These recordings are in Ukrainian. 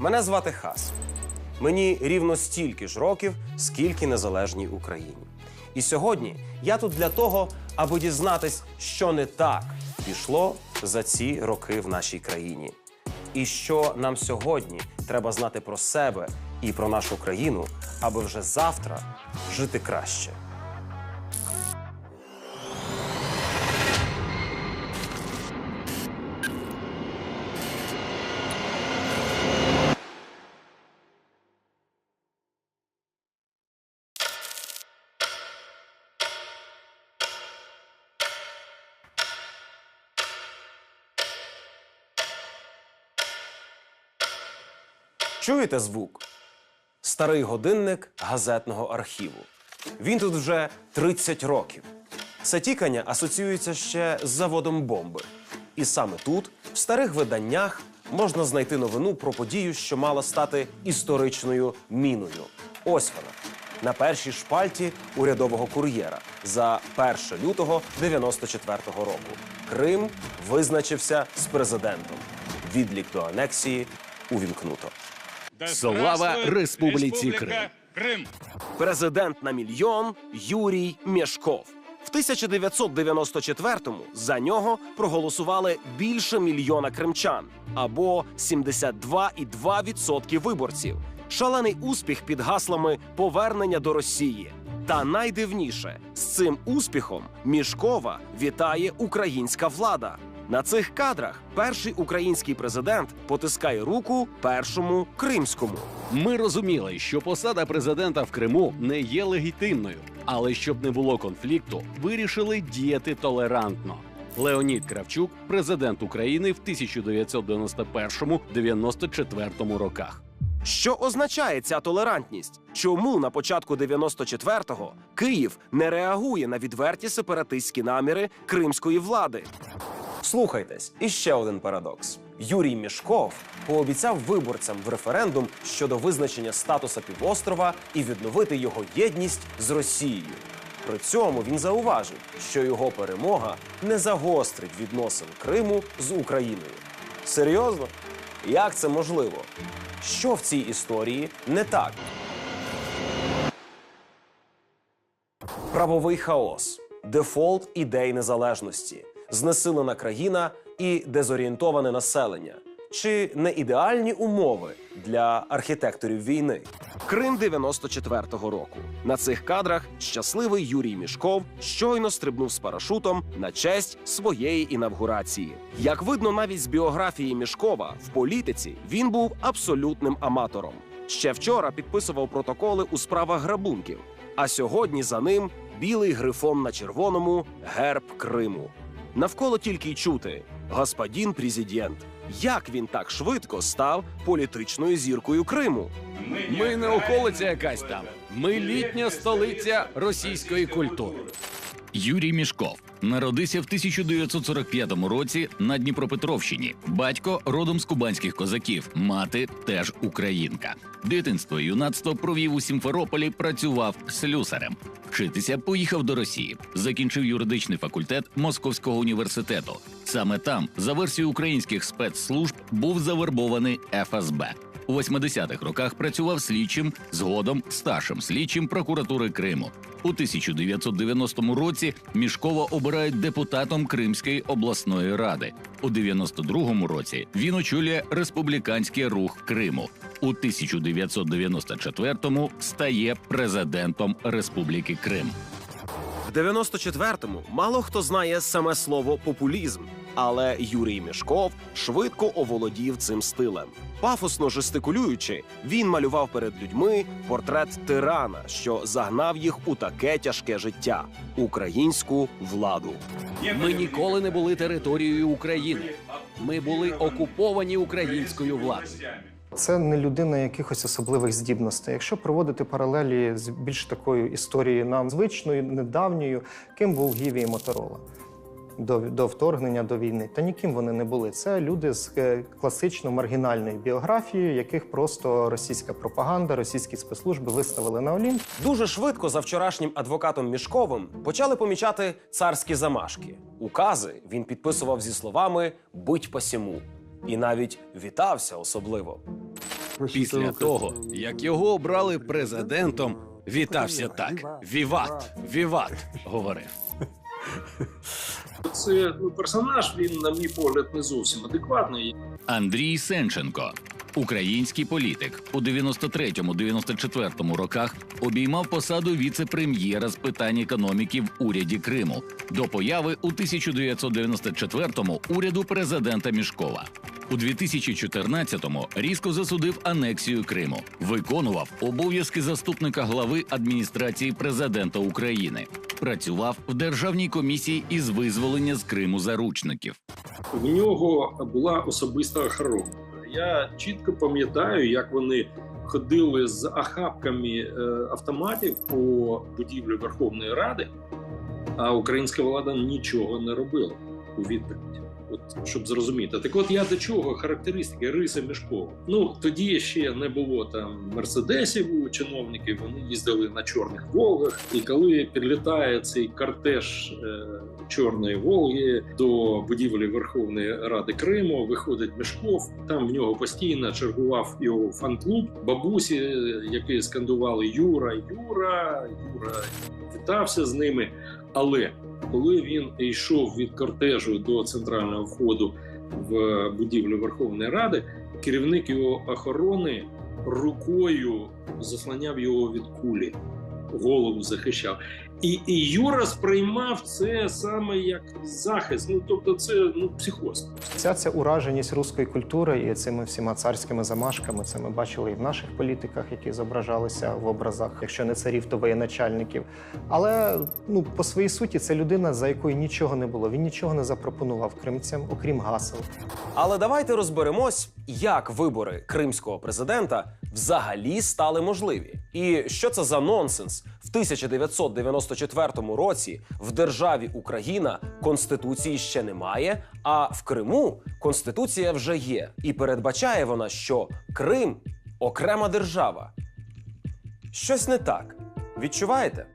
Мене звати Хас. Мені рівно стільки ж років, скільки незалежній Україні. І сьогодні я тут для того, аби дізнатись, що не так пішло за ці роки в нашій країні. І що нам сьогодні треба знати про себе і про нашу країну, аби вже завтра жити краще. Чуєте звук? Старий годинник газетного архіву. Він тут вже 30 років. Це тікання асоціюється ще з заводом бомби. І саме тут, в старих виданнях, можна знайти новину про подію, що мала стати історичною міною. Ось вона на першій шпальті урядового кур'єра за 1 лютого 94-го року. Крим визначився з президентом. Відлік до анексії увімкнуто. Слава Республіці Крим! Крим! Президент на мільйон Юрій Мєшков. В 1994-му за нього проголосували більше мільйона кримчан або 72,2% виборців. Шалений успіх під гаслами повернення до Росії. Та найдивніше з цим успіхом Мішкова вітає українська влада. На цих кадрах перший український президент потискає руку першому кримському. Ми розуміли, що посада президента в Криму не є легітимною, але щоб не було конфлікту, вирішили діяти толерантно. Леонід Кравчук, президент України в 1991-94 роках. Що означає ця толерантність? Чому на початку 94-го Київ не реагує на відверті сепаратистські наміри кримської влади? Слухайтесь, і ще один парадокс. Юрій Мішков пообіцяв виборцям в референдум щодо визначення статуса півострова і відновити його єдність з Росією. При цьому він зауважив, що його перемога не загострить відносин Криму з Україною. Серйозно? Як це можливо? Що в цій історії не так? Правовий хаос, дефолт ідей незалежності, знесилена країна і дезорієнтоване населення. Чи не ідеальні умови для архітекторів війни? Крим 94-го року. На цих кадрах щасливий Юрій Мішков щойно стрибнув з парашутом на честь своєї інавгурації. Як видно навіть з біографії Мішкова, в політиці він був абсолютним аматором. Ще вчора підписував протоколи у справах грабунків, а сьогодні за ним білий грифон на червоному герб Криму. Навколо тільки й чути господин президент. Як він так швидко став політичною зіркою Криму? Ми не околиця якась там. Ми літня столиця російської культури. Юрій Мішков народився в 1945 році на Дніпропетровщині. Батько родом з кубанських козаків, мати теж українка. Дитинство і юнацтво провів у Сімферополі, працював слюсарем. Вчитися поїхав до Росії, закінчив юридичний факультет Московського університету. Саме там, за версією українських спецслужб, був завербований ФСБ. У 80-х роках працював слідчим, згодом старшим слідчим прокуратури Криму. У 1990 році Мішкова обирають депутатом Кримської обласної ради. У 92-му році він очолює республіканський рух Криму. У 1994-му стає президентом Республіки Крим. В 94-му мало хто знає саме слово популізм, але Юрій Мішков швидко оволодів цим стилем. Пафосно жестикулюючи, він малював перед людьми портрет тирана, що загнав їх у таке тяжке життя українську владу. Ми ніколи не були територією України. Ми були окуповані українською владою. Це не людина якихось особливих здібностей. Якщо проводити паралелі з більш такою історією нам звичною, недавньою, ким був Гіві Моторола до, до вторгнення до війни, та ніким вони не були. Це люди з е, класично маргінальною біографією, яких просто російська пропаганда, російські спецслужби виставили на Олімп. Дуже швидко за вчорашнім адвокатом Мішковим почали помічати царські замашки. Укази він підписував зі словами «Будь посіму» і навіть вітався особливо. Після того, як його обрали президентом, вітався так: Віват, віват, говорив. Це ну, персонаж, він, на мій погляд, не зовсім адекватний. Андрій Сенченко, український політик, у 93-94 роках обіймав посаду віце-прем'єра з питань економіки в уряді Криму до появи у 1994-му уряду президента Мішкова. У 2014-му різко засудив анексію Криму, виконував обов'язки заступника глави адміністрації президента України, працював в державній комісії із визволення з Криму заручників. В нього була особиста охорона. Я чітко пам'ятаю, як вони ходили з ахапками е, автоматів по будівлі Верховної Ради, а українська влада нічого не робила у відповідь. От щоб зрозуміти, так от я до чого характеристики риси Мішкова. Ну тоді ще не було там мерседесів у чиновників. Вони їздили на чорних волгах. І коли підлітає цей кортеж е, чорної Волги до будівлі Верховної Ради Криму, виходить Мішков. Там в нього постійно чергував його фан-клуб бабусі, які скандували Юра, Юра, Юра вітався з ними. Але коли він йшов від кортежу до центрального входу в будівлю Верховної Ради, керівник його охорони рукою заслоняв його від кулі, голову захищав. І, і Юра сприймав це саме як захист. Ну тобто, це ну психоз. Вся ця ураженість руської культури і цими всіма царськими замашками, це ми бачили і в наших політиках, які зображалися в образах, якщо не царів, то воєначальників. Але ну по своїй суті, це людина, за якою нічого не було. Він нічого не запропонував кримцям, окрім гасел. Але давайте розберемось, як вибори кримського президента взагалі стали можливі, і що це за нонсенс в 1994 році в державі Україна конституції ще немає, а в Криму конституція вже є, і передбачає вона, що Крим окрема держава. Щось не так. Відчуваєте?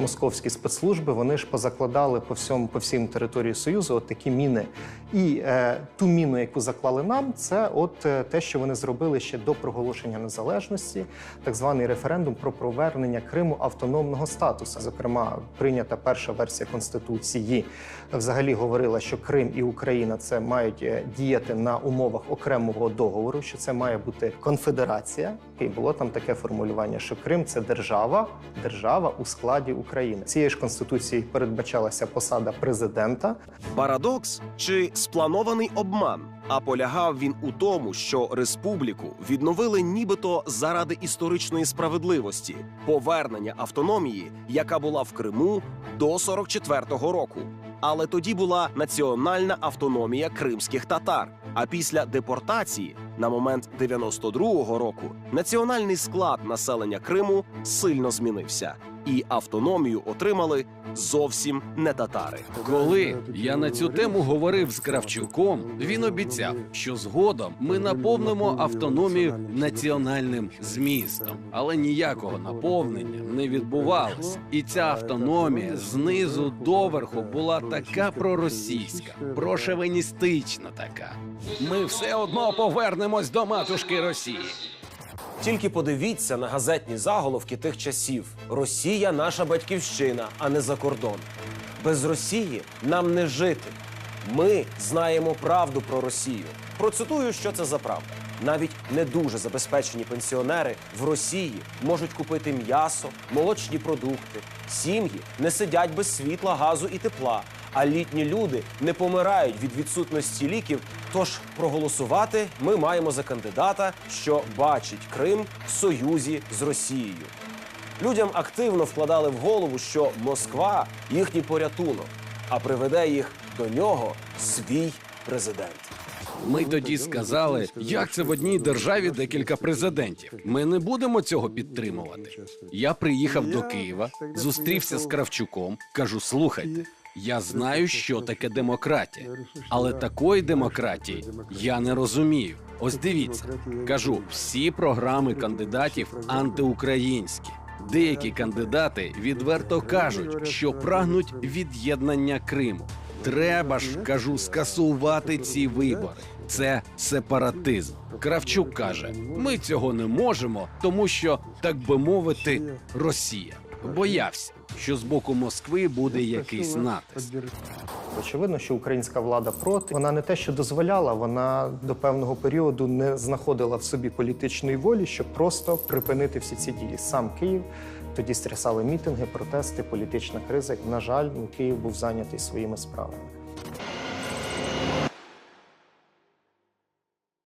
Московські спецслужби вони ж позакладали по всьому по всім території Союзу от такі міни. І е, ту міну, яку заклали нам, це от е, те, що вони зробили ще до проголошення незалежності, так званий референдум про повернення Криму автономного статусу. Зокрема, прийнята перша версія конституції взагалі говорила, що Крим і Україна це мають е, діяти на умовах окремого договору, що це має бути конфедерація. І було там таке формулювання, що Крим це держава, держава у складі України. Цієї ж конституції передбачалася посада президента. Парадокс чи спланований обман? А полягав він у тому, що республіку відновили нібито заради історичної справедливості, повернення автономії, яка була в Криму до 44-го року. Але тоді була національна автономія кримських татар. А після депортації на момент 92-го року національний склад населення Криму сильно змінився, і автономію отримали зовсім не татари. Коли я на цю тему говорив з Кравчуком, він обіцяв, що згодом ми наповнимо автономію національним змістом, але ніякого наповнення не відбувалося. І ця автономія знизу доверху була така проросійська, прошевеністична така. Ми все одно повернемось до матушки Росії. Тільки подивіться на газетні заголовки тих часів: Росія наша батьківщина, а не за кордон. Без Росії нам не жити. Ми знаємо правду про Росію. Процитую, що це за правда. Навіть не дуже забезпечені пенсіонери в Росії можуть купити м'ясо, молочні продукти. Сім'ї не сидять без світла, газу і тепла. А літні люди не помирають від відсутності ліків. Тож проголосувати ми маємо за кандидата, що бачить Крим в союзі з Росією. Людям активно вкладали в голову, що Москва їхній порятунок, а приведе їх до нього свій президент. Ми тоді сказали, як це в одній державі декілька президентів. Ми не будемо цього підтримувати. Я приїхав до Києва, зустрівся з Кравчуком. Кажу: слухайте, я знаю, що таке демократія, але такої демократії я не розумію. Ось дивіться, кажу, всі програми кандидатів антиукраїнські. Деякі кандидати відверто кажуть, що прагнуть від'єднання Криму. Треба ж кажу скасувати ці вибори. це сепаратизм. Кравчук каже: ми цього не можемо, тому що, так би мовити, Росія боявся, що з боку Москви буде якийсь натиск. Очевидно, що українська влада проти. Вона не те, що дозволяла, вона до певного періоду не знаходила в собі політичної волі, щоб просто припинити всі ці дії. Сам Київ тоді стрясали мітинги, протести, політична криза. На жаль, ну, Київ був зайнятий своїми справами.